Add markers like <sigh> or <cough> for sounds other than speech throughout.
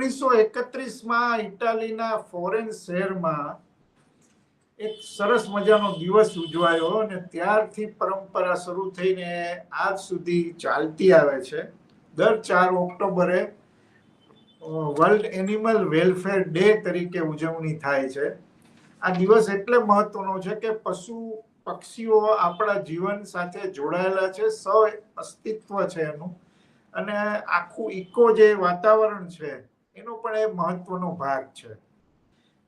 ઓગણીસો એકત્રીસમાં ઇટાલીના ફોરેન શહેરમાં એક સરસ મજાનો દિવસ ઉજવાયો અને ત્યારથી પરંપરા શરૂ થઈને આજ સુધી ચાલતી આવે છે. દર ચાર ઓક્ટોબરે વર્લ્ડ એનિમલ વેલફેર ડે તરીકે ઉજવણી થાય છે. આ દિવસ એટલે મહત્વનો છે કે પશુ પક્ષીઓ આપણા જીવન સાથે જોડાયેલા છે સ અસ્તિત્વ છે એનું. અને આખું ઇકો જે વાતાવરણ છે એનો પણ એ મહત્વનો ભાગ છે.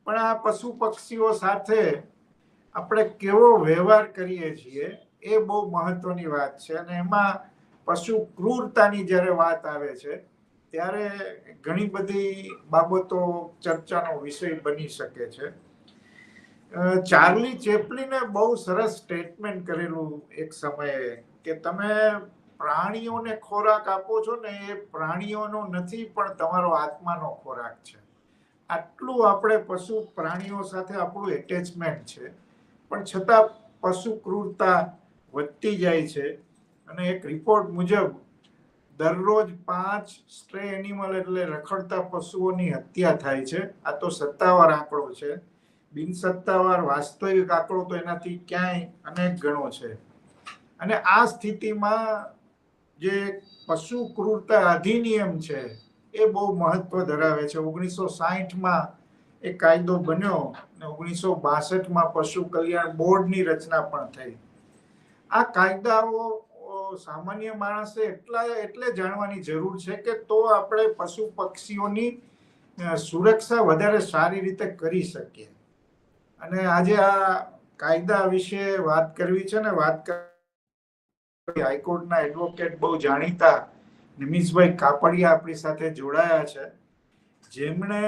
પણ આ પશુ પક્ષીઓ સાથે આપણે કેવો વ્યવહાર કરીએ છીએ એ બહુ મહત્વની વાત છે. અને એમાં પશુ ક્રૂરતાની જ્યારે વાત આવે છે, ત્યારે ઘણી બધી બાબતો ચર્ચાનો વિષય બની શકે છે. ચાર્લી ચેપલીને બહુ સરસ સ્ટેટમેન્ટ કરેલું એક સમયે કે તમે પ્રાણીઓને ખોરાક આપો છો ને એ પ્રાણીઓનો નથી, પણ તમારો આત્માનો ખોરાક છે. આટલું આપણે પશુ પ્રાણીઓ સાથે આપણું એટેચમેન્ટ છે. પણ છતાં પશુ ક્રૂરતા વધતી જાય છે. અને એક રિપોર્ટ મુજબ, દરરોજ પાંચ સ્ટ્રે એનિમલ એટલે રખડતા પશુઓની હત્યા થાય છે. આ તો સત્તાવાર આંકડો છે. બિનસત્તાવાર વાસ્તવિક આંકડો તો એનાથી ક્યાંય અનેક ગણો છે. અને આ સ્થિતિમાં જે પશુ ક્રૂરતા અધિનિયમ છે, એ બહુ મહત્વ ધરાવે છે. ઓગણીસો સાહીઠમાં એ કાયદો બન્યો અને ઓગણીસો બાસઠમાં પશુ કલ્યાણ બોર્ડની રચના પણ થઈ. આ કાયદાઓ સામાન્ય માણસે એટલા, એટલે જાણવાની જરૂર છે કે તો આપણે પશુ પક્ષીઓની સુરક્ષા વધારે સારી રીતે કરી શકીએ. અને આજે આ કાયદા વિશે વાત કરવી છે ને વાત કર હાઈકોર્ટના એડવોકેટ બહુ જાણીતા નિમિષભાઈ કાપડિયા આપણી સાથે જોડાયા છે. જેમણે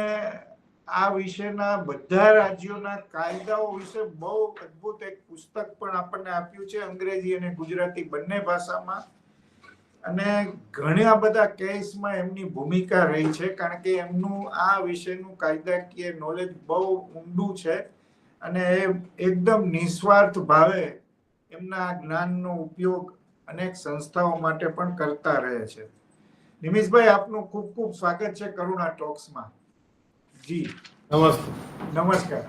આ વિશેના બધા રાજ્યોના કાયદાઓ વિશે બહુ અદ્ભુત એક પુસ્તક પણ આપણને આપ્યું છે, અંગ્રેજી અને ગુજરાતી બંને ભાષામાં. અને ઘણા બધા કેસમાં એમની ભૂમિકા રહી છે, કારણ કે એમનું આ વિશેનું કાયદાકીય નોલેજ બહુ ઊંડું છે અને એ એકદમ નિસ્વાર્થ ભાવે એમના જ્ઞાનનો ઉપયોગ અનેક સંસ્થાઓ માટે પણ કરતા રહે છે. નિમિષભાઈ આપનું ખૂબ ખૂબ સ્વાગત છે કરુણા ટોક્સમાં. જી. નમસ્તે. નમસ્કાર.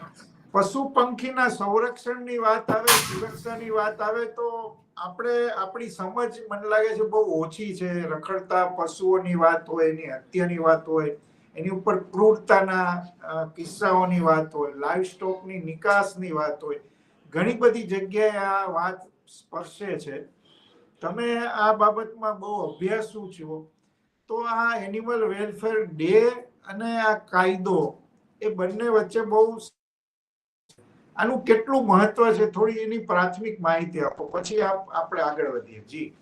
પશુ પંખીના સંરક્ષણની વાત આવે સુરક્ષાની વાત આવે તો આપણે આપણી સમજ મને લાગે છે બહુ ઓછી છે. રખડતા પશુઓની વાત હોય એની હત્યાની વાત હોય એની ઉપર ક્રૂરતાના કિસ્સાઓની વાત હોય લાઈવ સ્ટોકની નિકાસની વાત હોય. ઘણી બધી જગ્યાએ આ વાત સ્પર્શે છે. તમે આ બાબતમાં બહુ અભ્યાસુ છો તો આ એનિમલ વેલફેર ડે અને આ કાયદો એ બંને વચ્ચે બહુ આનું કેટલું મહત્વ છે થોડી એની પ્રાથમિક માહિતી આપો પછી આપ આપણે આગળ વધીએ. જી.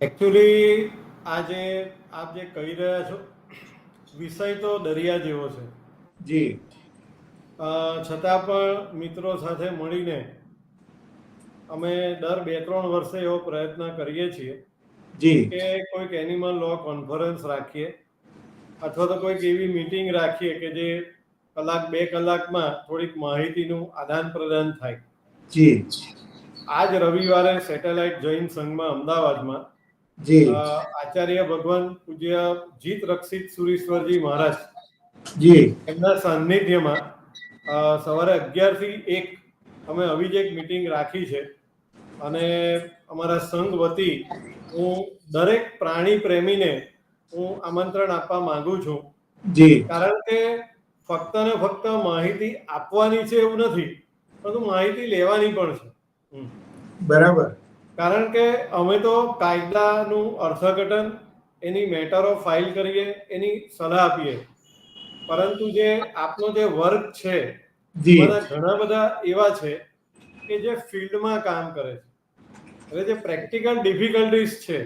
એકચ્યુઅલી આ જે આપ જે કહી રહ્યા છો વિષય તો દરિયા જેવો છે. જી. અ, છતાં પણ મિત્રો સાથે મળીને અમે દર બે ત્રણ વર્ષે એવો પ્રયત્ન કરીએ છીએ જી. કે કોઈક એનિમલ લો કોન્ફરન્સ રાખીએ અથવા તો કોઈક એવી મીટિંગ રાખીએ કે જે કલાક બે કલાકમાં થોડીક માહિતીનું આદાન પ્રદાન થાય. જી. આજ રવિવારે સેટેલાઇટ જૈન સંઘમાં અમદાવાદમાં જી. આચાર્ય ભગવાન પૂજ્ય જીત રક્ષિત સુરેશ્વરજી મહારાજ જી. એમના સાનિધ્યમાં સવારે અગિયારથી એક અમે આવી જ એક મિટિંગ રાખી છે. અને અમારા સંઘ વતી હું દરેક પ્રાણી પ્રેમીને હું આમંત્રણ આપવા માંગુ છું. જી. કારણ કે ફક્ત ને ફક્ત માહિતી આપવાની છે એવું નથી પરંતુ માહિતી લેવાની પણ છે. બરાબર. કારણ કે અમે તો કાયદાનું અર્થઘટન એની મેટરો ફાઇલ કરીએ એની સલાહ આપીએ. પરંતુ જે આપનો જે વર્ક છે જી. ઘણા બધા એવા છે કે જે ફિલ્ડમાં કામ કરે છે. એટલે જે પ્રેક્ટિકલ ડિફિકલ્ટીઝ છે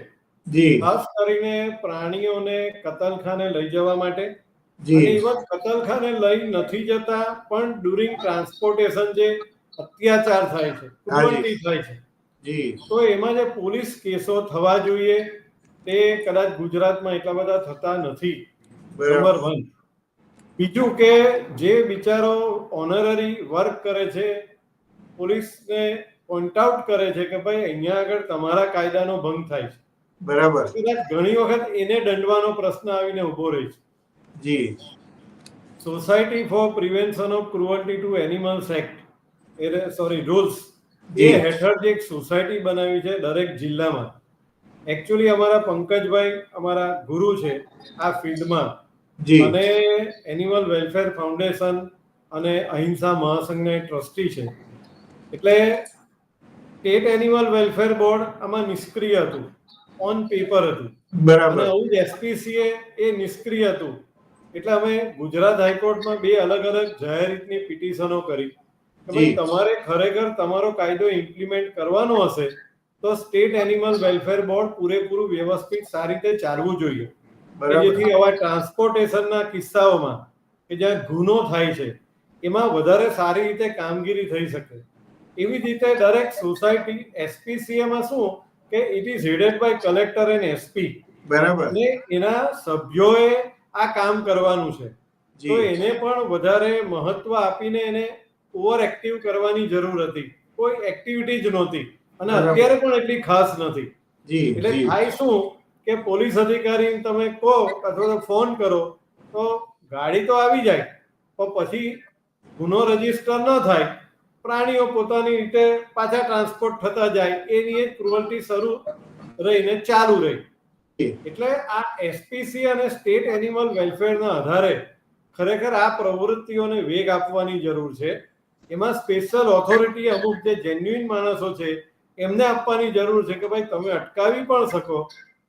જી. ખાસ કરીને પ્રાણીઓને કતલખાને લઈ જવા માટે. ઇવન કતલખાને લઈ નથી જતા પણ ડ્યુરિંગ ટ્રાન્સપોર્ટેશન જે અત્યાચાર થાય છે ક્રુઅલ્ટી થાય છે. જી. તો એમાં જે પોલીસ કેસો થવા જોઈએ તે કદાચ ગુજરાતમાં એટલા બધા થતા નથી. નંબર વન બીજું કે જે બિચારો ઓનરરી વર્ક કરે છે પોલીસને પોઈન્ટ આઉટ કરે છે કે ભાઈ અહીંયા આગળ તમારા કાયદાનો ભંગ થાય છે. બરાબર. કદાચ ઘણી વખત એને દંડવાનો પ્રશ્ન આવીને ઊભો રહે છે. જી. Society for prevention of cruelty to animals act એટલે સોરી રૂલ્સ એ હેઠળ જે એક સોસાયટી બનાવી છે દરેક જિલ્લામાં. એકચ્યુઅલી અમારા પંકજભાઈ અમારા ગુરુ છે આ ફિલ્ડમાં. જી. અને એનિમલ વેલફેર ફાઉન્ડેશન અને અહિંસા મહાસંઘના ટ્રસ્ટી છે. એટલે સ્ટેટ એનિમલ વેલફેર બોર્ડ આમાં નિષ્ક્રિય હતું. ઓન પેપર હતું. બરાબર. આવું જ એસપીસીએ એ નિષ્ક્રિય હતું. એટલે અમે ગુજરાત હાઈકોર્ટમાં બે અલગ અલગ જાહેર રીતની પિટિશનો કરી. કે ભાઈ તમારે ખરેખર તમારો કાયદો ઇમ્પ્લિમેન્ટ કરવાનો હશે તો સ્ટેટ એનિમલ વેલફેર બોર્ડ પૂરેપૂરું વ્યવસ્થિત સારી રીતે ચાલવું જોઈએ. જેથી આવા ટ્રાન્સપોર્ટેશનના કિસ્સાઓમાં કે જ્યાં ગુનો થાય છે એમાં વધારે સારી રીતે કામગીરી થઈ શકે. એવી જ રીતે દરેક સોસાયટી એસપીસીએમાં શું કે it is headed by collector and SP બરાબર. અને એના સભ્યોએ આ કામ કરવાનું છે. તો એને પણ વધારે મહત્વ આપીને એને ઓવર એક્ટિવ કરવાની જરૂર હતી. કોઈ એક્ટિવિટી જ નહોતી. અને અત્યારે પણ એટલી ખાસ નથી. એટલે થાય શું કે પોલીસ અધિકારી તમે કહો અથવા તો ફોન કરો તો ગાડી તો આવી જાય પણ પછી ગુનો રજિસ્ટર ન થાય પ્રાણીઓ પોતાની રીતે પાછા ટ્રાન્સપોર્ટ થતા જાય એની એક ક્રુઅલ્ટી શરૂ રહીને ચાલુ રહી. એટલે આ એસપીસી અને સ્ટેટ એનિમલ વેલફેરના આધારે ખરેખર આ પ્રવૃત્તિઓને વેગ આપવાની જરૂર છે. એમાં સ્પેશિયલ ઓથોરિટી અમુક જે જેન્યુઇન માણસો છે એમને આપવાની જરૂર છે કે ભાઈ તમે અટકાવી પણ શકો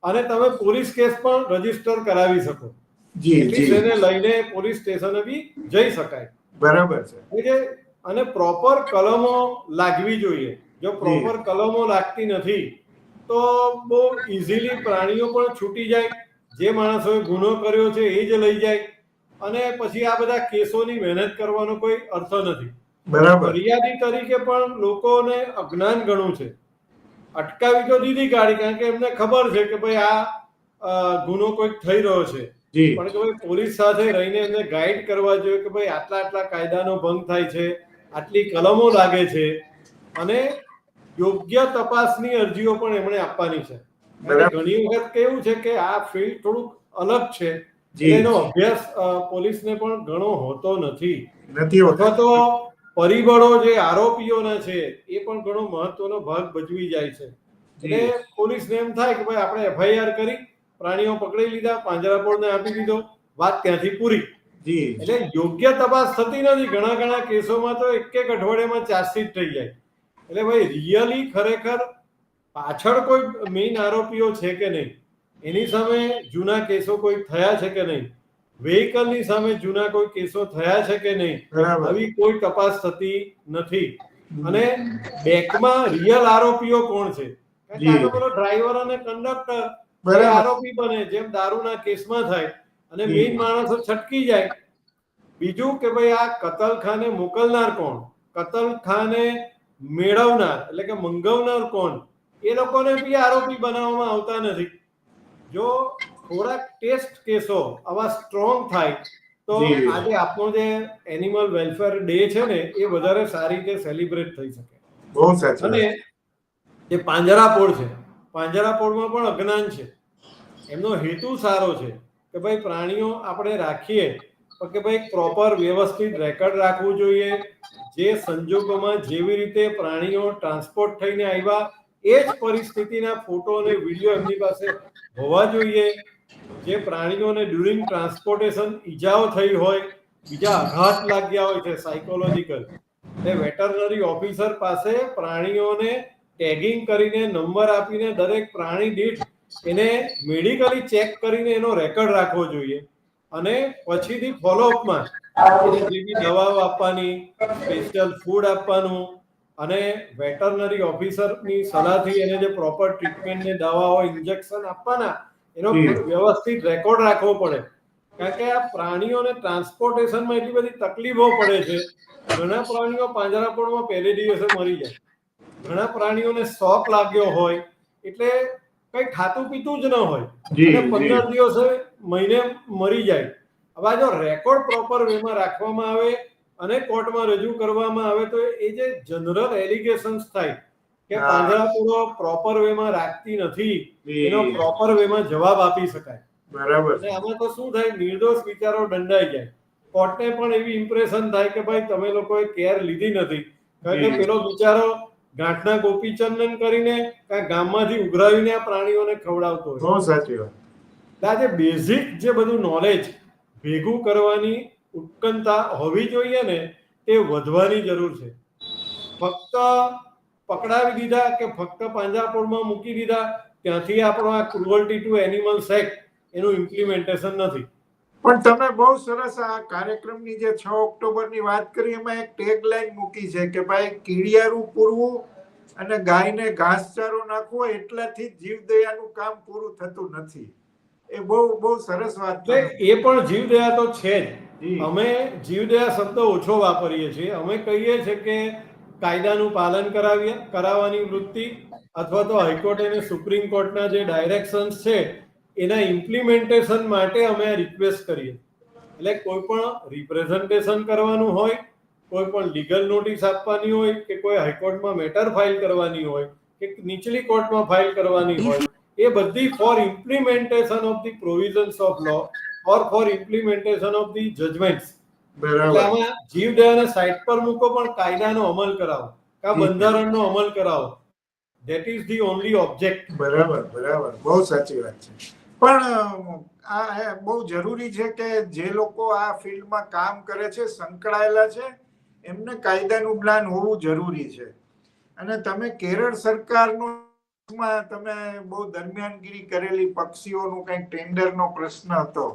અને તમે પોલીસ કેસ પણ રજિસ્ટર કરાવી શકો. જી એટલી લઈને પોલીસ સ્ટેશને બી જઈ શકાય. બરાબર છે. અને પ્રોપર કલમો લાગવી જોઈએ. જો પ્રોપર કલમો લાગતી નથી તો બહુ ઇઝીલી પ્રાણીઓ પણ છૂટી જાય. જે માણસોએ ગુનો કર્યો છે એ જ લઈ જાય. અને પછી આ બધા કેસોની મહેનત કરવાનો કોઈ અર્થ નથી. બરાબર. ફરિયાદી તરીકે પણ લોકોને અજ્ઞાન ઘણું છે. અટકાવી તો દીધી ગાડી કારણ કે એમને ખબર છે કે ભાઈ આ ગુનો કોઈક થઈ રહ્યો છે. પણ કે ભાઈ પોલીસ સાથે રહીને એમને ગાઈડ કરવા જોઈએ કે ભાઈ આટલા આટલા કાયદાનો ભંગ થાય છે. આટલી કલમો લાગે છે અને યોગ્ય તપાસની અરજીઓ પણ એમણે આપવાની છે. ઘણી વખત કેવું છે કે આ ફિલ્ડ થોડુંક અલગ છે એનો અભ્યાસ પોલીસને પણ ઘણો હોતો નથી. અથવા તો પરિબળો જે આરોપીઓના છે એ પણ ઘણો મહત્વનો ભાગ ભજવી જાય છે. એટલે પોલીસને એમ થાય કે ભાઈ આપણે એફઆઈઆર કરી પ્રાણીઓ પકડી લીધા પાંજરાપોળને આપી દીધો વાત ત્યાંથી પૂરી. જી. એટલે યોગ્ય તપાસ થતી નથી. ઘણા ઘણા કેસોમાં તો એક એક અઠવાડિયામાં ચાર્જશીટ થઈ જાય. એટલે ભાઈ રિયલી ખરેખર પાછળ કોઈ મેઇન આરોપીઓ છે કે નહીં? એની સામે જૂના કેસો કોઈ થયા છે કે નહીં? વેહિકલની સામે જૂના કોઈ કેસો થયા છે કે નહીં? આવી કોઈ તપાસ થતી નથી. અને બેકમાં રિયલ આરોપીઓ કોણ છે? ડ્રાઈવર અને કંડક્ટર આરોપી બને જેમ દારૂના કેસમાં થાય. અને જી. મેઇન માણસો છટકી જાય. બીજું કે ભાઈ આ કતલખાને મોકલનાર કોણ? કતલખાને મેળવનાર એટલે કે મંગાવનાર કોણ? એ લોકોને બી આરોપી બનાવવામાં આવતા નથી. જો થોડાક ટેસ્ટ કેસો આવા સ્ટ્રોંગ થાય તો આજે આપણો જે એનિમલ વેલફેર ડે છે ને એ વધારે સારી રીતે સેલિબ્રેટ થઈ શકે. બહુ સાચું અને જે પાંજરાપોળ છે પાંજરાપોળમાં પણ અજ્ઞાન છે. એમનો હેતુ સારો છે. કે ભાઈ પ્રાણીઓ આપણે રાખીએ તો કે ભાઈ પ્રોપર વ્યવસ્થિત રેકર્ડ રાખવું જોઈએ. જે સંજોગોમાં જેવી રીતે પ્રાણીઓ ટ્રાન્સપોર્ટ થઈને આવ્યા, એ જ પરિસ્થિતિના ફોટો અને વીડિયો એમની પાસે હોવા જોઈએ. જે પ્રાણીઓને ડ્યુરિંગ ટ્રાન્સપોર્ટેશન ઈજાઓ થઈ હોય, બીજા આઘાત લાગ્યા હોય છે સાયકોલોજીકલ એ વેટરનરી ઓફિસર પાસે પ્રાણીઓને ટેગિંગ કરીને નંબર આપીને દરેક પ્રાણી દીઠ એને મેડિકલી ચેક કરીને એનો રેકોર્ડ રાખવો જોઈએ. અને પછીથી ફોલોઅપમાં જેવી દવાઓ આપવાની સ્પેશિયલ ફૂડ આપવાનું અને વેટરનરી ઓફિસરની સલાહથી એને જે પ્રોપર ટ્રીટમેન્ટ ને દવાઓ ઇન્જેક્શન આપવાના એનો વ્યવસ્થિત રેકોર્ડ રાખવો પડે. કારણ કે આ પ્રાણીઓને ટ્રાન્સપોર્ટેશનમાં એટલી બધી તકલીફો પડે છે. ઘણા પ્રાણીઓ પાંજરાપોળમાં પહેલે દિવસે મરી જાય. ઘણા પ્રાણીઓને શોક લાગ્યો હોય એટલે કઈ ખાતું પીતું જ ન હોય. અને પંદર દિવસ મહિને મરી જાય. હવે જો રેકોર્ડ પ્રોપર વેમાં રાખવામાં આવે અને કોર્ટમાં રજૂ કરવામાં આવે તો એ જે જનરલ એલિગેશન્સ થાય કે. પાંજરાપોળો પ્રોપર વેમાં રાખતી નથી એનો પ્રોપર વેમાં જવાબ આપી શકાય. બરાબર. અને આમાં તો શું થાય? નિર્દોષ વિચારો દંડાઈ જાય. કોર્ટને પણ એવી ઇમ્પ્રેશન થાય કે ભાઈ તમે લોકોએ કેર લીધી નથી. કારણ કે પેલો બિચારો ગાંઠના ગોપીચંદન કરીને કાંઈ ગામમાંથી ઉઘરાવીને આ પ્રાણીઓને ખવડાવતો હોય. સાચી વાત. આજે બેઝિક જે બધું નોલેજ ભેગું કરવાની ઉત્કંઠા હોવી જોઈએ ને તે વધવાની જરૂર છે. ફક્ત પકડાવી દીધા કે ફક્ત પાંજરાપોળમાં મૂકી દીધા ત્યાંથી આપણો આ ક્રુઅલ્ટી ટુ એનિમલ્સ એક્ટ એનું ઇમ્પ્લિમેન્ટેશન નથી. પણ તમે બહુ સરસ આ કાર્યક્રમની જે છ ઓક્ટોબરની વાત કરી એમાં એક ટેગલાઈન મૂકી છે કે ભાઈ કીડિયારું પૂરવું અને ગાયને ઘાસચારો નાખવો એટલાથી જીવદયાનું કામ પૂરું થતું નથી. એ બહુ બહુ સરસ વાત છે એ પણ જીવદયા તો છે જ. અમે જીવદયા શબ્દ ઓછો વાપરીએ છીએ. અમે કહીએ છીએ કે કાયદાનું પાલન કરાવીએ કરાવવાની વૃત્તિ અથવા તો હાઈકોર્ટ અને સુપ્રીમ કોર્ટના જે ડાયરેક્શન્સ છે એના ઇમ્પ્લિમેન્ટેશન માટે અમે રિક્વેસ્ટ કરીએ. એટલે કોઈ પણ રિપ્રેઝન્ટેશન કરવાનું હોય કોઈ પણ લીગલ નોટિસ આપવાની હોય કે કોઈ હાઈકોર્ટમાં મેટર ફાઇલ કરવાની હોય કે નીચલી કોર્ટમાં ફાઇલ કરવાની હોય એ બધી for implementation of the provisions of law or for implementation of the judgments બરાબર. આમાં જીવદયાને સાઇટ પર મૂકો પણ કાયદાનો અમલ કરાવો. કા બંધારણનો અમલ કરાવો. That is the only object બરાબર બરાબર. બહુ સાચી વાત છે. પણ આ બહુ જરૂરી છે કે જે લોકો આ ફિલ્ડમાં કામ કરે છે સંકળાયેલા છે એમને કાયદાનું જ્ઞાન હોવું જરૂરી છે. અને તમે કેરળ સરકારનો તમે બહુ દરમિયાનગીરી કરેલી પક્ષીઓનું કંઈક ટેન્ડરનો પ્રશ્ન હતો.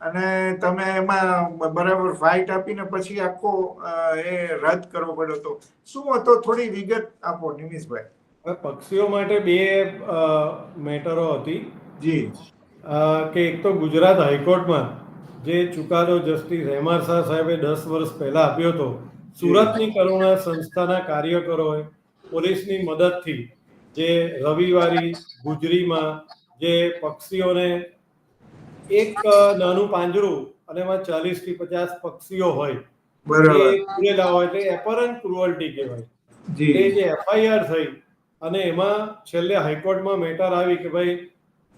અને તમે એમાં બરાબર ફાઇટ આપીને પછી આખો એ રદ કરવો પડ્યો હતો. શું હતો? થોડી વિગત આપો નિમિષભાઈ. પક્ષીઓ માટે બે મેટરો હતી. જી. કે એક તો ગુજરાત હાઈકોર્ટમાં જે ચુકાદો જસ્ટિસ રહેમાર શાહ સાહેબે દસ વર્ષ પહેલા આપ્યો હતો સુરતની કરુણા સંસ્થાના કાર્યકરોએ પોલીસની મદદથી જે રવિવારી ગુજરીમાં જે પક્ષીઓને એક નાનું પાંજરું અને એમાં ચાલીસથી પચાસ પક્ષીઓ હોય પૂરેલા હોય એટલે એપરન્ટ ક્રુઅલ્ટી કહેવાય. એ જે એફઆઈઆર થઈ અને એમાં છેલ્લે હાઈકોર્ટમાં મેટર આવી કે ભાઈ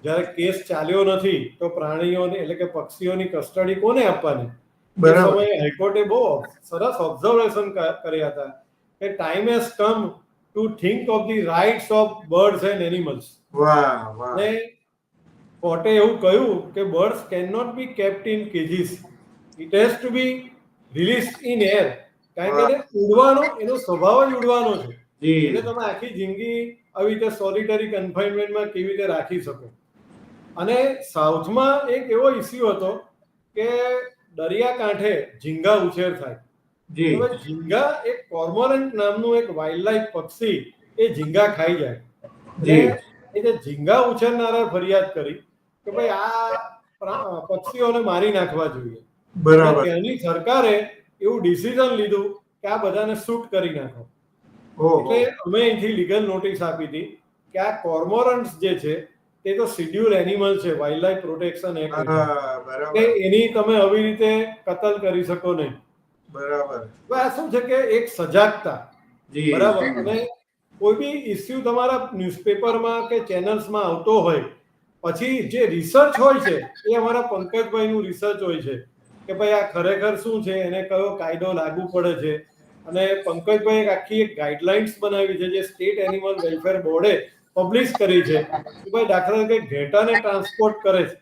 જ્યારે કેસ ચાલ્યો નથી તો પ્રાણીઓને એટલે કે પક્ષીઓની કસ્ટડી કોને આપવાની? બરાબર. સમયે હાઈકોર્ટે બહુ સરસ ઓબ્ઝર્વેશન કર્યા હતા કે time has come to think of the rights of birds and animals અને કોર્ટે એવું કહ્યું કે birds can not be kept in cages it has to be release in air કારણ કે ઉડવાનો એનો સ્વભાવ જ ઉડવાનો છે. એટલે તમે આખી જિંદગી આવી રીતે સોલિટરી કન્ફાઇનમેન્ટમાં કેવી રીતે રાખી શકો? અને સાઉથમાં એક એવો ઇસ્યુ હતો કે દરિયાકાંઠે ઝીંગા ઉછેર થાય. હવે ઝીંગા એક કોર્મોરન્ટ નામનું એક વાઇલ્ડલાઇફ પક્ષી એ ઝીંગા ખાઈ જાય. એ જે ઝીંગા ઉછેરનારા ફરિયાદ કરી કે ભાઈ આ પક્ષીઓને મારી નાખવા જોઈએ. બરાબર. એની સરકારે એવું ડિસિઝન લીધું કે આ બધાને શૂટ કરી નાખો. એટલે અમે અહીંથી લીગલ નોટિસ આપી હતી કે આ કોર્મોરન્ટ્સ જે છે તે તો શિડ્યુલ એનિમલ છે વાઇલ્ડ લાઇફ પ્રોટેક્શન એક્ટ એની તમે આવી રીતે કતલ કરી શકો નહીં. બરાબર. આ શું છે કે એક સજાગતા. જી બરાબર? અને કોઈ બી ઇસ્યુ તમારા ન્યૂઝપેપરમાં કે ચેનલ્સમાં આવતો હોય પછી જે રિસર્ચ હોય છે એ અમારા પંકજભાઈનું રિસર્ચ હોય છે કે ભાઈ આ ખરેખર શું છે એને કયો કાયદો લાગુ પડે છે? અને પંકજભાઈ આખી એક ગાઈડલાઇન્સ બનાવી છે જે સ્ટેટ એનિમલ વેલફેર બોર્ડે પબ્લિશ કરી છે કે ભાઈ દાખલા તરીકે ઘેટાને ટ્રાન્સપોર્ટ કરે છે.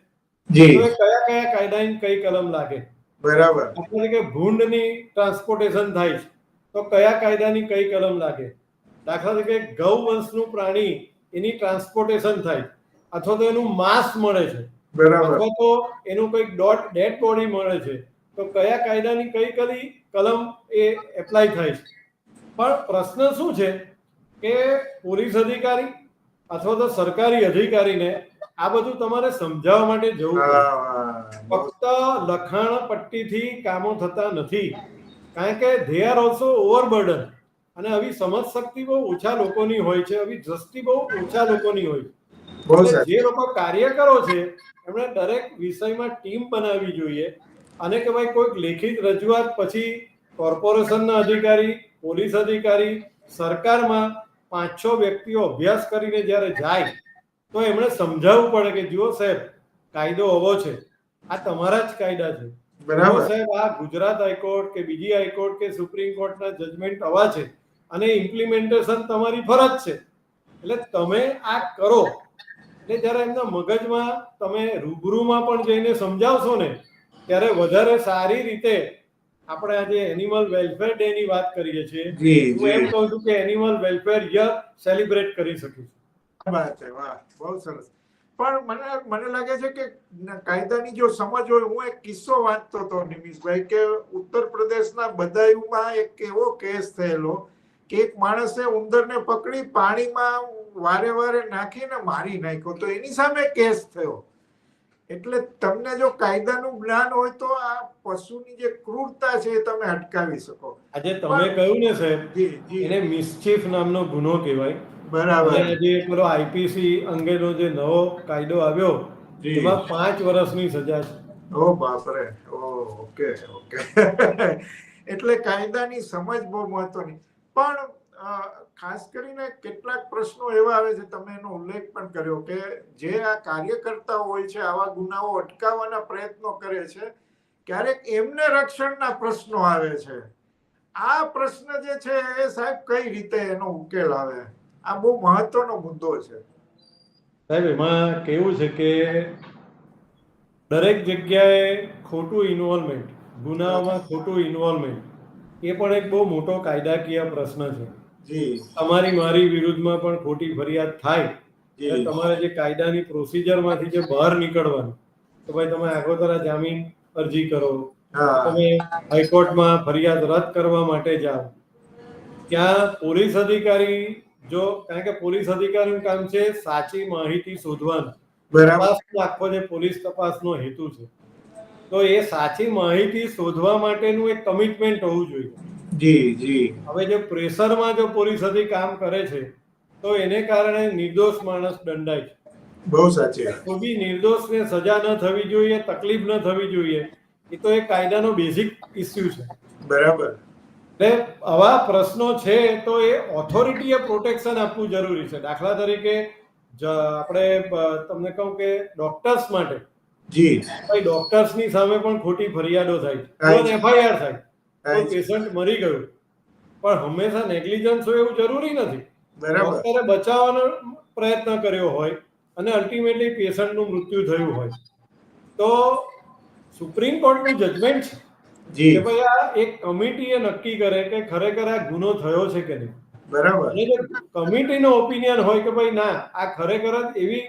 જી. તો કયા કયા કાયદાની કઈ કલમ લાગે? બરાબર. દાખલા તરીકે ભૂંડની ટ્રાન્સપોર્ટેશન થાય છે. તો કયા કાયદાની કઈ કલમ લાગે? દાખલા તરીકે ગૌ વંશનું પ્રાણી એની ટ્રાન્સપોર્ટેશન થાય. અથવા તો એનું માંસ મળે છે. બરાબર. અથવા તો એનું કંઈક ડોટ ડેડ બોડી મળે છે. તો કયા કાયદાની કઈ કઈ કલમ એ એપ્લાય થાય છે? પણ પ્રશ્ન શું છે કે પોલીસ અધિકારી અથવા તો સરકારી અધિકારીને આ બધું તમારે સમજાવવા માટે જવું. ફક્ત લખાણ પટ્ટીથી કામો થતા નથી. કારણ કે ધે આર ઓલસો ઓવરબર્ડન અને આવી સમજ શક્તિ બહુ ઓછા લોકોની હોય છે આવી દ્રષ્ટિ બહુ ઓછા લોકોની હોય છે. જે લોકો કાર્યકરો છે એમણે દરેક વિષયમાં ટીમ બનાવવી જોઈએ. અને કે ભાઈ કોઈક લેખિત રજૂઆત પછી કોર્પોરેશનના અધિકારી પોલીસ અધિકારી સરકારમાં પાંચ છ વ્યક્તિઓ અભ્યાસ કરીને જ્યારે જાય તો એમણે સમજાવવું પડે કે જુઓ સાહેબ કાયદો આવો છે. આ તમારા જ કાયદા છે. બરાબર. સાહેબ આ ગુજરાત હાઈકોર્ટ કે બીજી હાઈકોર્ટ કે સુપ્રીમ કોર્ટના જજમેન્ટ આવા છે અને ઇમ્પ્લિમેન્ટેશન તમારી ફરજ છે. એટલે તમે આ કરો. એટલે જ્યારે એમના મગજમાં તમે રૂબરૂમાં પણ જઈને સમજાવશો ને ત્યારે વધારે સારી રીતે આપણે આજે એનિમલ વેલફેર ડે ની વાત કરીએ છીએ. હું એમ કહું છું કે એનિમલ વેલફેર યર સેલિબ્રેટ કરી શકીશું વાત છે વાહ બહુ સરસ. પણ મને મને લાગે છે કે કાયદાની જો સમજ હોય હું એક કિસ્સો વાંચતો હતો નિમિષભાઈ કે ઉત્તર પ્રદેશના બદાયુમાં એક એવો કેસ થયેલો કે એક માણસે ઉંદરને પકડી પાણીમાં વારે વારે નાખીને મારી નાખ્યો. તો એની સામે કેસ થયો. એટલે તમને જો કાયદાનું જ્ઞાન હોય તો આ પશુની જે ક્રૂરતા છે એ તમે અટકાવી શકો. આજે તમે કહ્યું ને સાહેબ એને મિસચીફ નામનો ગુનો કહેવાય. બરાબર. જે પેલો આઈપીસી અંગેનો જે નવો કાયદો આવ્યો એમાં પાંચ વર્ષની સજા છે. ઓ બાપરે ઓકે ઓકે. <laughs> એટલે કાયદાની સમજ બહુ મહત્વની. પણ ખાસ કરીને કેટલાક પ્રશ્નો એવા આવે છે, તમે એનો ઉલ્લેખ પણ કર્યો કે જે આ કાર્યકર્તા હોય છે, આવા ગુનાઓ અટકાવવાના પ્રયત્નો કરે છે, ક્યારેક એમને રક્ષણના પ્રશ્નો આવે છે. આ પ્રશ્ન જે છે એ સાહેબ કઈ રીતે એનો ઉકેલ આવે? આ બહુ મહત્વનો મુદ્દો છે. સાહેબ, એમાં કેવું છે કે દરેક જગ્યાએ ખોટું ઇન્વોલ્વમેન્ટ ગુનામાં ખોટું ઇન્વોલ્વમેન્ટ એ પણ એક બહુ મોટો કાયદાકીય પ્રશ્ન છે. જી. તમારી મારી વિરુદ્ધમાં પણ ખોટી ફરિયાદ થાય તમારે જે કાયદાની પ્રોસિજરમાંથી જે બહાર નીકળવાનું તો ભાઈ તમે આગોતરા જામીન અરજી કરો. તમે હાઈકોર્ટમાં ફરિયાદ રદ કરવા માટે જાઓ. ત્યાં પોલીસ અધિકારી જો કારણ કે પોલીસ અધિકારીનું કામ છે સાચી માહિતી શોધવાનું. બરાબર. આખો જે પોલીસ તપાસનો હેતુ છે. તો એ સાચી માહિતી શોધવા માટેનું એક કમિટમેન્ટ હોવું જોઈએ. જી જી. હવે જે પ્રેશરમાં જો પોલીસ અધિક કામ કરે છે તો એને કારણે નિર્દોષ માણસ દંડાય છે. બહુ સાચી કોઈ બી નિર્દોષને સજા ન થવી જોઈએ તકલીફ ન થવી જોઈએ એ તો એક કાયદાનો બેઝિક ઇસ્યુ છે. બરાબર. એટલે આવા પ્રશ્નો છે તો એ ઓથોરિટીએ પ્રોટેક્શન આપવું જરૂરી છે. દાખલા તરીકે આપણે તમને કહું કે ડોક્ટર્સ માટે. જી. ભાઈ ડોક્ટર્સની સામે પણ ખોટી ફરિયાદો થાય છે. એફઆઈઆર થાય. પેશન્ટ મરી ગયું. પણ હંમેશા નેગ્લિજન્સ હોય એવું જરૂરી નથી. ડોક્ટરે બચાવવાનો પ્રયત્ન કર્યો હોય અને અલ્ટિમેટલી પેશન્ટનું મૃત્યુ થયું હોય. તો સુપ્રીમ કોર્ટનું જજમેન્ટ છે કે ભાઈ આ એક કમિટીએ નક્કી કરે કે ખરેખર આ ગુનો થયો છે કે નહીં. બરાબર. અને જો કમિટીનો ઓપિનિયન હોય કે ભાઈ ના આ ખરેખર જ એવી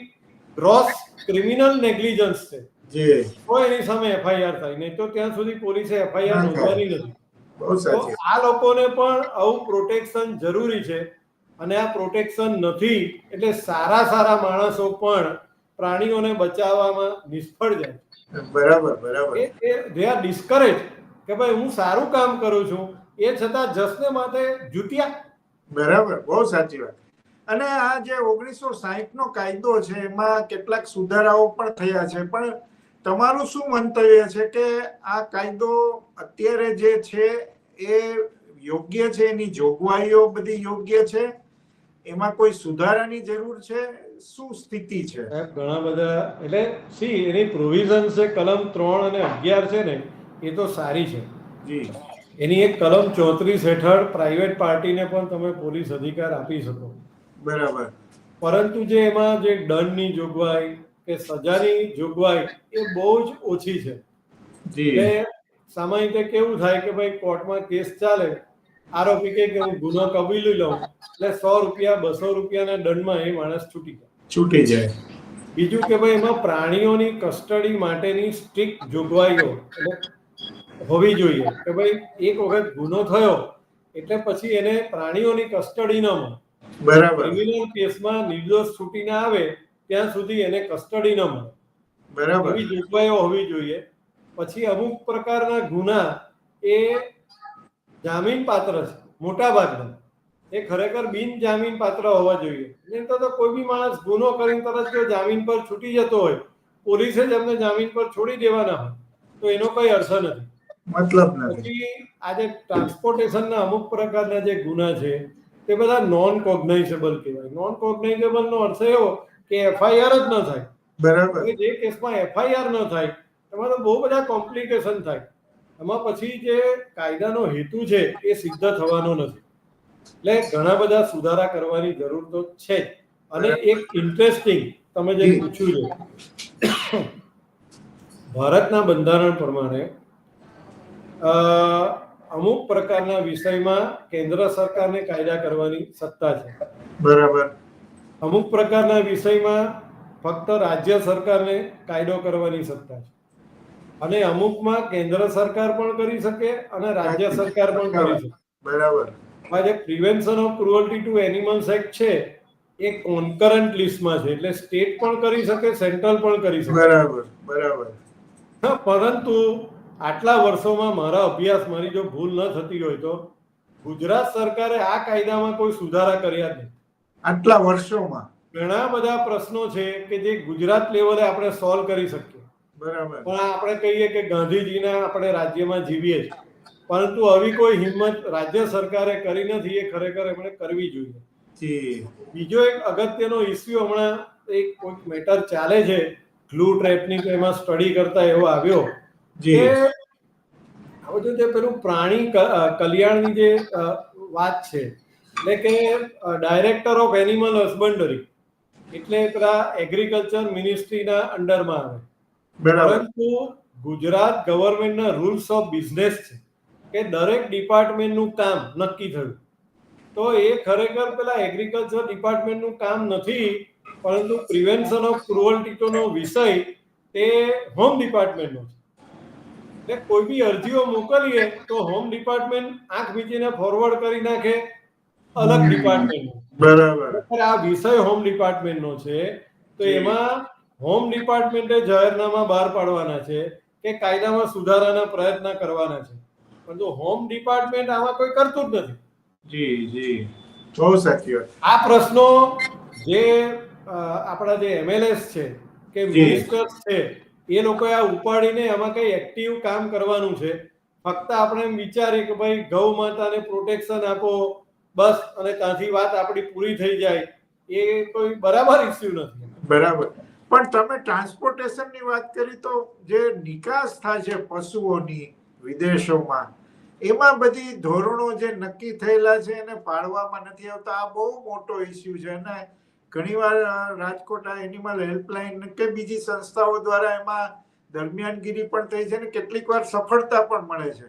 ગ્રોસ ક્રિમિનલ નેગ્લિજન્સ છે. જે. તો એની સામે એફઆઈઆર થાય નહીં. તો ત્યાં સુધી પોલીસે એફઆઈઆર નોંધવાની નથી. બહુ સાચી આ લોકોને પણ આવું પ્રોટેક્શન જરૂરી છે. અને આ પ્રોટેક્શન નથી એટલે સારા સારા માણસો પણ પ્રાણીઓને બચાવવામાં નિષ્ફળ જાય બરાબર બરાબર. એ દે આર ડિસ્કરેજ કે ભાઈ હું સારું કામ કરું છું એ છતાં જસને માથે જુટિયા. બરાબર બહુ સાચી વાત. અને આ જે ઓગણીસો સાહીઠ નો કાયદો છે એમાં કેટલાક સુધારાઓ પણ થયા છે પણ તમારું શું મંતવ્ય છે કે આ કાયદો અત્યારે જે છે એ યોગ્ય છે? એની જોગવાઈઓ બધી યોગ્ય છે? એમાં કોઈ સુધારાની જરૂર છે? શું સ્થિતિ છે? ઘણા બધા એટલે સી એની પ્રોવિઝન છે કલમ ત્રણ અને અગિયાર છે ને એ તો સારી છે. જી. એની એક કલમ ચોત્રીસ હેઠળ પ્રાઇવેટ પાર્ટીને પણ તમે પોલીસ અધિકાર આપી શકો. બરાબર. પરંતુ જે એમાં જે દંડની જોગવાઈ કે સજાની જોગવાઈ એ બહુ જ ઓછી છે. જી. એટલે સામાન્ય રીતે કેવું થાય કે ભાઈ કોર્ટમાં કેસ ચાલે આરોપી કે હું ગુનો કબૂલી લઉં એટલે સો રૂપિયા બસો રૂપિયાના દંડમાં એ માણસ છૂટી જાય. છૂટી જાય. બીજું કે ભાઈ એમાં પ્રાણીઓની કસ્ટડી માટેની સ્ટ્રિક્ટ જોગવાઈઓ હોવી જોઈએ કે ભાઈ એક વખત ગુનો થયો એટલે પછી એને પ્રાણીઓની કસ્ટડી ન મળે. બરાબર. ક્રિમિનલ કેસમાં નિર્દોષ છૂટીને આવે ત્યાં સુધી એને કસ્ટડી ન મળે. બરાબર. એવી જોગવાઈઓ હોવી જોઈએ. પછી અમુક પ્રકારના ગુના એ જામીન પાત્ર છે મોટા ભાગના. એ ખરેખર બિન જામીન પાત્ર હોવા જોઈએ. નહીં તો કોઈ બી માણસ ગુનો કરીને તરત જો જામીન પર છૂટી જતો હોય પોલીસે જ એમને જામીન પર છોડી દેવાના હોય તો એનો કોઈ અર્થ નથી. મતલબ નથી. આજે ટ્રાન્સપોર્ટેશનના અમુક પ્રકારના જે ગુના છે તે બધા નોન કોગ્નાઇઝેબલ કહેવાય. નોન કોગ્નાઇઝેબલ નો અર્થ એવો કે એફઆઈઆર જ ન થાય. બરાબર. જે કેસમાં એફઆઈઆર ન થાય એમાં તો બહુ બધા કોમ્પ્લિકેશન થાય. એમાં પછી જે કાયદાનો હેતુ છે એ સિદ્ધ થવાનો નથી. એટલે ઘણા બધા સુધારા કરવાની જરૂર તો છે અને એક ઇન્ટરેસ્ટિંગ તમે જે પૂછ્યું છે. ભારતના બંધારણ પ્રમાણે અ, અમુક પ્રકારના વિષયમાં કેન્દ્ર સરકારને કાયદા કરવાની સત્તા છે. બરાબર. અમુક પ્રકારના વિષયમાં ફક્ત રાજ્ય સરકારને કાયદો કરવાની સત્તા છે. અને અમુકમાં કેન્દ્ર સરકાર પણ કરી શકે અને રાજ્ય સરકાર પણ કરી શકે. બરાબર. જે prevention of cruelty to animals act છે એ કોન્કરન્ટ લિસ્ટમાં છે એટલે સ્ટેટ પણ કરી શકે સેન્ટ્રલ પણ કરી શકે. બરાબર બરાબર. પરંતુ આટલા વર્ષોમાં મારા અભ્યાસ મારી જો ભૂલ ન થતી હોય તો ગુજરાત સરકારે આ કાયદામાં કોઈ સુધારા કર્યા નથી. આટલા વર્ષોમાં. ઘણા બધા પ્રશ્નો છે કે જે ગુજરાત લેવલે આપણે સોલ્વ કરી શકીએ. બરાબર. પણ આપણે કહીએ કે ગાંધીજીના આપણે રાજ્યમાં જીવીએ છીએ. પરંતુ આવી કોઈ હિંમત રાજ્ય સરકારે કરી નથી એ ખરેખર એમણે કરવી જોઈએ. બીજો એક અગત્યનો ઇસ્યુ હમણાં એક કોઈક મેટર ચાલે છે. ગ્લુ ટ્રેપની એમાં સ્ટડી કરતા એવો આવ્યો જે. જી જો તે પેલું પ્રાણી કલ્યાણની જે વાત છે એટલે કે ડાયરેક્ટર ઓફ એનિમલ હસબન્ડરી એટલે પેલા એગ્રીકલ્ચર મિનિસ્ટ્રીના અંડરમાં આવે. પરંતુ ગુજરાત ગવર્મેન્ટના રૂલ્સ ઓફ બિઝનેસ છે કે દરેક ડિપાર્ટમેન્ટનું કામ નક્કી થયું. તો એ ખરેખર પેલા એગ્રીકલ્ચર ડિપાર્ટમેન્ટનું કામ નથી પરંતુ પ્રિવેન્શન ઓફ ક્રુઅલ્ટીનો વિષય તે હોમ ડિપાર્ટમેન્ટનો છે. એટલે કોઈ બી અરજીઓ મોકલીએ તો હોમ ડિપાર્ટમેન્ટ આંખ મીચીને ફોરવર્ડ કરી નાખે અલગ ડિપાર્ટમેન્ટ બરાબર. આ વિષય હોમ ડિપાર્ટમેન્ટનો છે તો એમાં હોમ ડિપાર્ટમેન્ટે જાહેરનામા બહાર પાડવાના છે કે કાયદામાં સુધારાના પ્રયત્ન કરવાના છે. પરંતુ હોમ ડિપાર્ટમેન્ટ આમાં કોઈ કરતું જ નથી. જી જી. બહુ સાચી વાત. આ પ્રશ્નો જે આપણા જે એમએલએસ છે કે મિનિસ્ટર્સ છે એ લોકોએ આ ઉપાડીને આમાં કઈ એક્ટિવ કામ કરવાનું છે. ફક્ત આપણે એમ વિચારીએ કે ભાઈ ગૌ માતાને પ્રોટેક્શન આપો બસ અને ત્યાંથી વાત આપણી પૂરી થઈ જાય, એ કોઈ બરાબર ઇસ્યુ નથી. બરાબર. પણ તમે ટ્રાન્સપોર્ટેશનની વાત કરી તો જે નિકાસ થાય છે પશુઓની વિદેશોમાં, એમાં બધી ધોરણો જે નક્કી થયેલા છે એને પાળવામાં નથી આવતા. આ બહુ મોટો ઇસ્યુ છે અને ઘણીવાર રાજકોટ આ એનિમલ હેલ્પલાઇન કે બીજી સંસ્થાઓ દ્વારા એમાં દરમિયાનગીરી પણ થઈ છે ને કેટલીક વાર સફળતા પણ મળે છે.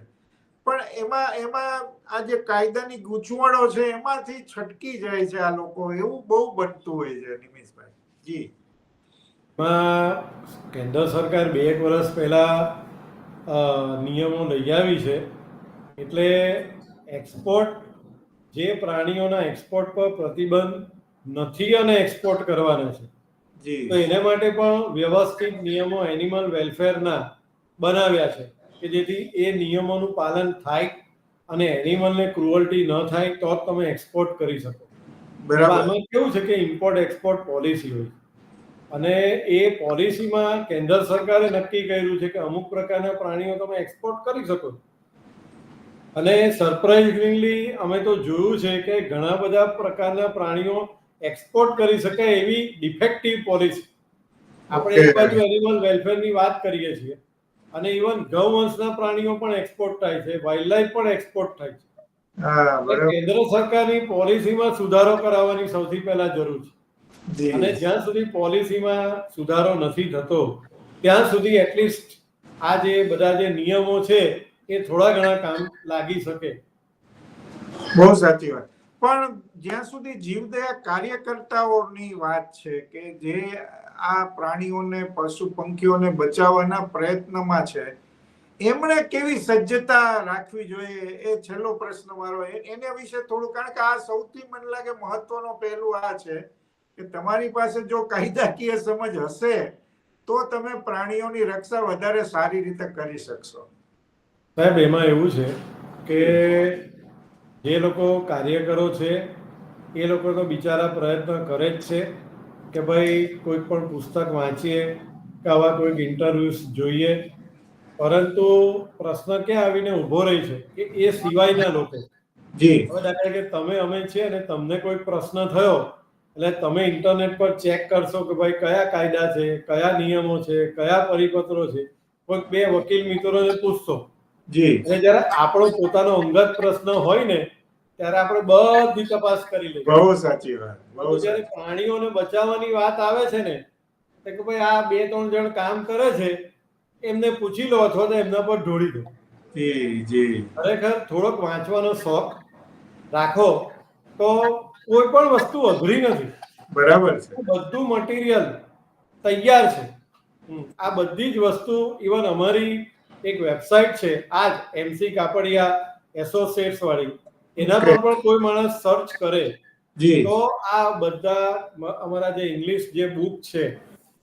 પણ એમાં એમાં આ જે કાયદાની ગૂંચવણો છે એમાંથી છટકી જાય છે આ લોકો. એવું બહુ બનતું હોય છે નિમિષભાઈ. જી. કેન્દ્ર સરકાર બે એક વર્ષ પહેલા નિયમો લઈ આવી છે. એટલે એક્સપોર્ટ જે પ્રાણીઓના એક્સપોર્ટ પર પ્રતિબંધ નથી અને એક્સપોર્ટ કરવાના છે. જી. તો એને માટે પણ વ્યવસ્થિત નિયમો એનિમલ વેલફેરના બનાવ્યા છે. કે જેથી એ નિયમોનું પાલન થાય અને એનિમલને ક્રુઅલ્ટી ન થાય તો જ તમે એક્સપોર્ટ કરી શકો. બરાબર. આમાં કેવું છે કે ઇમ્પોર્ટ એક્સપોર્ટ પોલિસી હોય અને એ પોલિસીમાં કેન્દ્ર સરકારે નક્કી કર્યું છે કે અમુક પ્રકારના પ્રાણીઓ તમે એક્સપોર્ટ કરી શકો અને સરપ્રાઇઝિંગલી અમે તો જોયું છે કે ઘણા બધા પ્રકારના પ્રાણીઓ એક્સપોર્ટ કરી શકાય એવી ડિફેક્ટિવ પોલિસી આપણે એક બાજુ એનિમલ વેલફેરની વાત કરીએ છીએ. અને ઇવન ગૌવંશના પ્રાણીઓ પણ એક્સપોર્ટ થાય છે વાઇલ્ડલાઇફ પણ એક્સપોર્ટ થાય છે. કેન્દ્ર સરકારની પોલિસીમાં સુધારો કરાવવાની સૌથી પહેલા જરૂર છે. અને જ્યાં સુધી પોલિસીમાં સુધારો નથી થતો ત્યાં સુધી એટલીસ્ટ આ જે બધા જે નિયમો છે એ થોડા ઘણા કામ લાગી શકે. બહુ સાચી વાત. પણ જ્યાં સુધી જીવદયા કાર્યકર્તાઓની વાત છે કે જે આ પ્રાણીઓને પશુ પંખીઓને બચાવવાના પ્રયત્નમાં છે. એમણે કેવી સજ્જતા રાખવી જોઈએ એ છેલ્લો પ્રશ્ન મારો એના વિશે થોડું, કારણ કે આ સૌથી મને લાગે મહત્વનો પહેલું આ છે કે તમારી પાસે જો કાયદાકીય સમજ હશે, તો તમે પ્રાણીઓની રક્ષા વધારે સારી રીતે કરી શકશો. સાહેબ, એમાં એવું છે કે જે લોકો કાર્યકરો છે, એ લોકો તો બિચારા પ્રયત્ન કરે જ છે. કે ભાઈ કોઈ પણ પુસ્તક વાંચીએ કે આવા કોઈક ઇન્ટરવ્યુસ જોઈએ. પરંતુ પ્રશ્ન ક્યાં આવીને ઊભો રહી છે? કે એ સિવાયના લોકો. જી. હવે દાખલા કે તમે અમે છીએ અને તમને કોઈ પ્રશ્ન થયો એટલે તમે ઇન્ટરનેટ પર ચેક કરશો કે ભાઈ કયા કાયદા છે કયા નિયમો છે કયા પરિપત્રો છે. કોઈક બે વકીલ મિત્રોને પૂછશો. જી. અને જ્યારે આપણો પોતાનો અંગત પ્રશ્ન હોય ને ત્યારે આપણે બધી તપાસ કરી લઈએ. બહુ સાચી વાત બહુ જ્યારે પ્રાણીઓને બચાવવાની વાત આવે છે ને કે ભાઈ આ બે ત્રણ જણ કામ કરે છે એમને પૂછી લો અથવા તો એમના પર ઢોળી દો. જી જી. ખરેખર થોડોક વાંચવાનો શોખ રાખો તો કોઈ પણ વસ્તુ અઘરી નથી. બરાબર છે. બધું મટીરિયલ તૈયાર છે. આ બધી જ વસ્તુ ઇવન અમારી એક વેબસાઇટ છે આજ એમસી કાપડિયા એસોસિએટ્સ વાળી. એના પર પણ કોઈ માણસ સર્ચ કરે તો આ બધા અમારા જે ઇંગ્લિશ જે બુક છે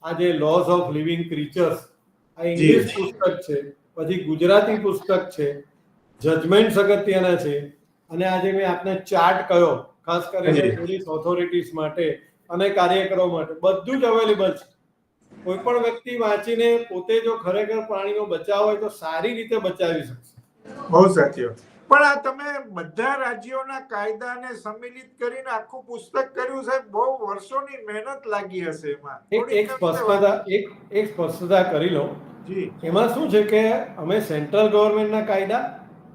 આ જે લોઝ ઓફ લિવિંગ ક્રીચર્સ આ ઇંગ્લિશ પુસ્તક છે પછી ગુજરાતી પુસ્તક છે જજમેન્ટ અગત્યના છે અને આજે મેં આપને ચાર્ટ કયો ખાસ કરીને પોલીસ ઓથોરિટીઝ માટે અને કાર્યકરો માટે બધું જ અવેલેબલ છે. કોઈ પણ વ્યક્તિ વાંચીને પોતે જો ખરેખર પ્રાણીનો બચાવ હોય તો સારી રીતે બચાવી શકશે. બહુ સાચી વાત. પણ આ તમે બધા રાજ્યોના કાયદાને સંમિલિત કરીને આખું પુસ્તક કર્યું છે બહુ વર્ષોની મહેનત લાગી હશે એમાં. એક એક સ્પષ્ટતા એક એક સ્પષ્ટતા કરી લો. જી. એમાં શું છે કે અમે સેન્ટ્રલ ગવર્મેન્ટના કાયદા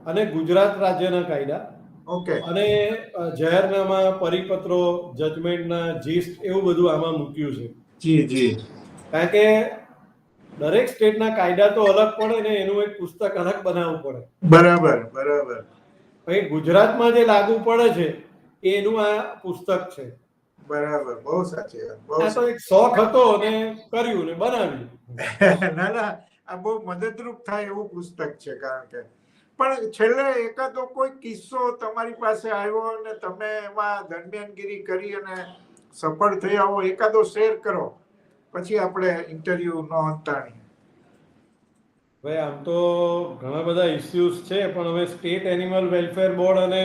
અને ગુજરાત રાજ્યના કાયદા ઓકે. અને જાહેરનામા પરિપત્રો જજમેન્ટના જીસ્ટ એવું બધું આમાં મૂક્યું છે. જી જી. કારણ કે દરેક સ્ટેટના કાયદા તો અલગ પડે ને એનું એક પુસ્તક અલગ બનાવવું પડે. બરાબર બરાબર. પછી ગુજરાતમાં જે લાગુ પડે છે એનું આ પુસ્તક છે. બરાબર બહુ સાચી વાત બહુ એક શોખ હતો ને કર્યું ને બનાવ્યું. <laughs> ના ના આ બહુ મદદરૂપ થાય એવું પુસ્તક છે કારણ કે પણ છેલ્લે એકાદો કોઈ કિસ્સો તમારી પાસે આવ્યો અને તમે એમાં દરમિયાનગીરી કરી અને સફળ થયા હો એકાદો શેર કરો. પછી આપણે ઇન્ટરવ્યુ નો અંતાણી ભાઈ આમ તો ઘણા બધા ઇસ્યુઝ છે પણ હવે સ્ટેટ એનિમલ વેલફેર બોર્ડ અને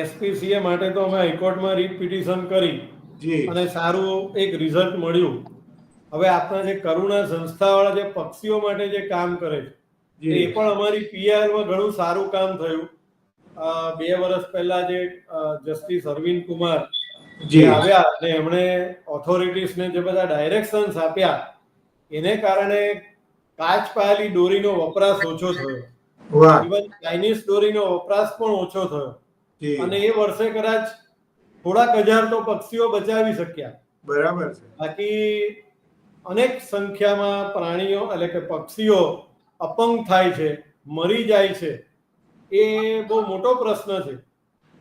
એસપીસીએ માટે તો અમે હાઈકોર્ટમાં રીટ પિટિશન કરી. અને સારું એક રિઝલ્ટ મળ્યું. હવે આપણા જે કરુણા સંસ્થાવાળા જે પક્ષીઓ માટે જે કામ કરે છે એ પણ અમારી પીઆરમાં ઘણું સારું કામ થયું. બે વર્ષ પહેલા જે જસ્ટિસ અરવિંદ કુમાર જે આવ્યા અને એમણે ઓથોરિટીઝને જે બધા ડાયરેક્શન્સ આપ્યા એને કારણે કાચ પાયેલી દોરીનો વપરાશ ઓછો થયો. ઇવન ચાઇનીઝ દોરીનો વપરાશ પણ ઓછો થયો. અને એ વર્ષે કદાચ થોડાક હજાર તો પક્ષીઓ બચાવી શક્યા. બરાબર છે. બાકી અનેક સંખ્યામાં પ્રાણીઓ એટલે કે પક્ષીઓ અપંગ થાય છે મરી જાય છે એ બહુ મોટો પ્રશ્ન છે.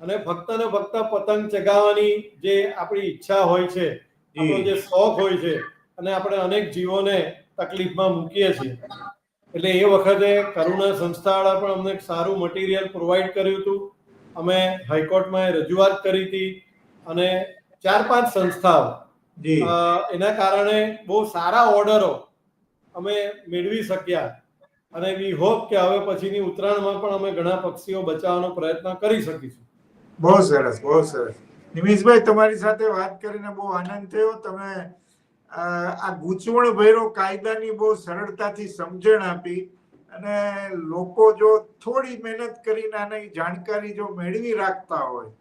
અને ફક્ત ને ફક્ત પતંગ ચગાવવાની જે આપણી ઈચ્છા હોય છે આપણો જે શોખ હોય છે અને આપણે અનેક જીવોને તકલીફમાં મૂકીએ છીએ. એટલે એ વખતે કરુણા સંસ્થાવાળા પણ અમને સારું મટીરિયલ પ્રોવાઈડ કર્યું હતું. અમે હાઈકોર્ટમાં એ રજૂઆત કરી હતી અને ચાર પાંચ સંસ્થાઓ એના કારણે બહુ સારા ઓર્ડરો અમે મેળવી શક્યા. અને વી હોપ કે હવે પછીની ઉત્તરાયણમાં પણ અમે ઘણા પક્ષીઓ બચાવવાનો પ્રયત્ન કરી શકીશું. બહુ સરસ બહુ સરસ. નિમિષભાઈ તમારી સાથે વાત કરીને બહુ આનંદ થયો. તમે આ ગૂંચવણ ભૈરો કાયદાની બહુ સરળતાથી સમજણ આપી અને લોકો જો થોડી મહેનત કરીને આની જાણકારી જો મેળવી રાખતા હોય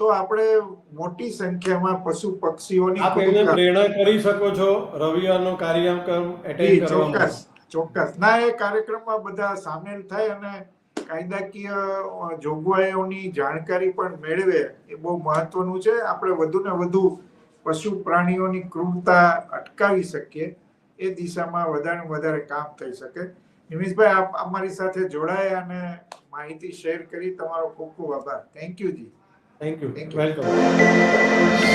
તો આપણે મોટી સંખ્યામાં પશુ પક્ષીઓની આપ પ્રેરણા કરી શકો છો રવિવારનો કાર્યક્રમ એટેન્ડ કરવા ચોક્કસ ચોક્કસ. ના એ કાર્યક્રમમાં બધા સામેલ થાય અને કાયદાકીય જોગવાઈઓની જાણકારી પણ મેળવે એ બહુ મહત્વનું છે. આપણે વધુ ને વધુ પશુ પ્રાણીઓની ક્રૂરતા અટકાવી શકીએ એ દિશામાં વધારે વધારે કામ થઈ શકે. નિમિષભાઈ આપ અમારી સાથે જોડાયા અને માહિતી શેર કરી. તમારો ખૂબ ખૂબ આભાર. Thank you G. Thank you. Welcome